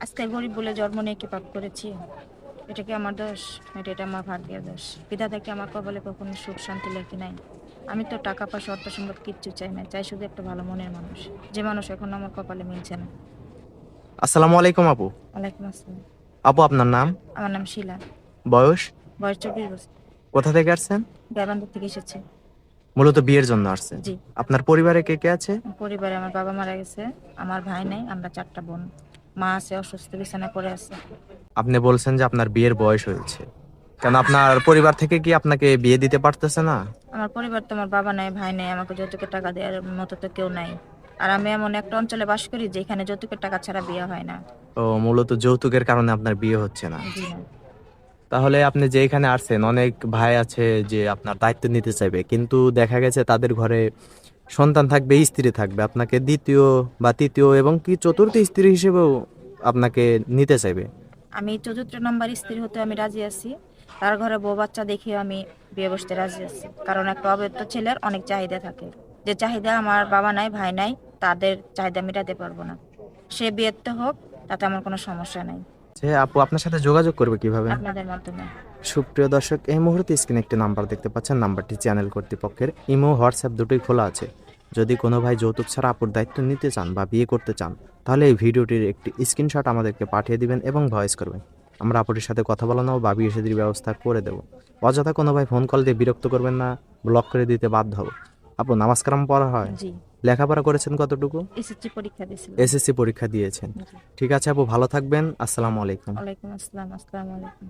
আজকে গরিব বলে জন্ম নিয়ে কি পাপ করেছি? এটা কি আমার দোষ? এটা এটা আমার ভাগ্যের দোষ? বিধাতা কি আমার কপালে কখনো সুখ শান্তি লেখে নাই। আমি তো টাকা পয়সা অর্থ সম্পদ কিচ্ছু চাই না। চাই শুধু একটা ভালো মনের মানুষ। যে মানুষ এখন আমার কপালে মিলছে না। আসসালামু আলাইকুম আপু। ওয়ালাইকুম আসসালাম। আপু আপনার নাম? আমার নাম শিলা। বয়স? বয়স চব্বিশ বছর। কোথা থেকে আসছেন? গাইবান্ধা থেকে এসেছে। মূলত বিয়ের জন্য আসছেন। জি। আপনার পরিবারে কে কে আছে? পরিবারে আমার বাবা মারা গেছে আমার ভাই নাই আমরা চারটা বোন। মা আছে অসুস্থ বিছানায় পড়ে আছে। আপনি বলছেন যে আপনার বিয়ের বয়স হয়েছে। কেন আপনার পরিবার থেকে কি আপনাকে বিয়ে দিতে পারতেছে না? আমার পরিবার তো আমার বাবা নাই ভাই নাই আমাকে যৌতুকের টাকা দেওয়ার মতো তো কেউ নাই। আর আমি এমন একটা অঞ্চলে বাস করি যেখানে যৌতুকের টাকা ছাড়া বিয়ে হয় না। ও মূলত যৌতুকের কারণে আপনার বিয়ে হচ্ছে না। জি না তাহলে আপনি যে এখানে আসছেন অনেক ভাই আছে যে আপনার দায়িত্ব নিতে চাইবে কিন্তু দেখা গেছে তাদের ঘরে সন্তান থাকবে স্ত্রী থাকবে। আপনাকে দ্বিতীয় বা তৃতীয় এবং কি চতুর্থ স্ত্রী হিসেবেও আপনাকে নিতে চাইবে? আমি চতুর্থ নম্বর স্ত্রী হতে আমি রাজি আছি। তার ঘরে বউ বাচ্চা দেখে আমি বিয়ে বসতে রাজি আছি। কারণ একটা অবৈধ ছেলের অনেক চাহিদা থাকে। যে চাহিদা আমার বাবা নাই ভাই নাই তাদের চাহিদা মেটাতে পারব না। সে বিয়েতে হোক তাতে আমার কোনো সমস্যা নাই। যে আপু আপনার সাথে যোগাযোগ করবে কীভাবে? আপনাদের মাধ্যমে। সুপ্রিয় দর্শক এই মুহূর্তে স্ক্রিনে একটি নাম্বার দেখতে পাচ্ছেন। নাম্বারটি চ্যানেল কর্তৃপক্ষের ইমো হোয়াটসঅ্যাপ দুটোই খোলা আছে। যদি কোনো ভাই যৌতুক ছাড়া আপুর দায়িত্ব নিতে চান বা বিয়ে করতে চান তাহলে এই ভিডিওটির একটি স্ক্রিনশট আমাদেরকে পাঠিয়ে দিবেন এবং ভয়েস করবেন। আমরা আপুটির সাথে কথা বলানো বা বিয়ে সাদির ব্যবস্থা করে দেব। অযথা কোনো ভাই ফোন কল দিয়ে বিরক্ত করবেন না ব্লক করে দিতে বাধ্য হব। আপু নামাজ কালাম পড়া হয়? জি। লেখাপড়া করেছেন কতটুকু? এসএসসি পরীক্ষা দিয়েছেন এসএসসি পরীক্ষা দিয়েছেন। ঠিক আছে আপু ভালো থাকবেন আসসালামু আলাইকুম। ওয়ালাইকুম আসসালাম আসসালামু আলাইকুম।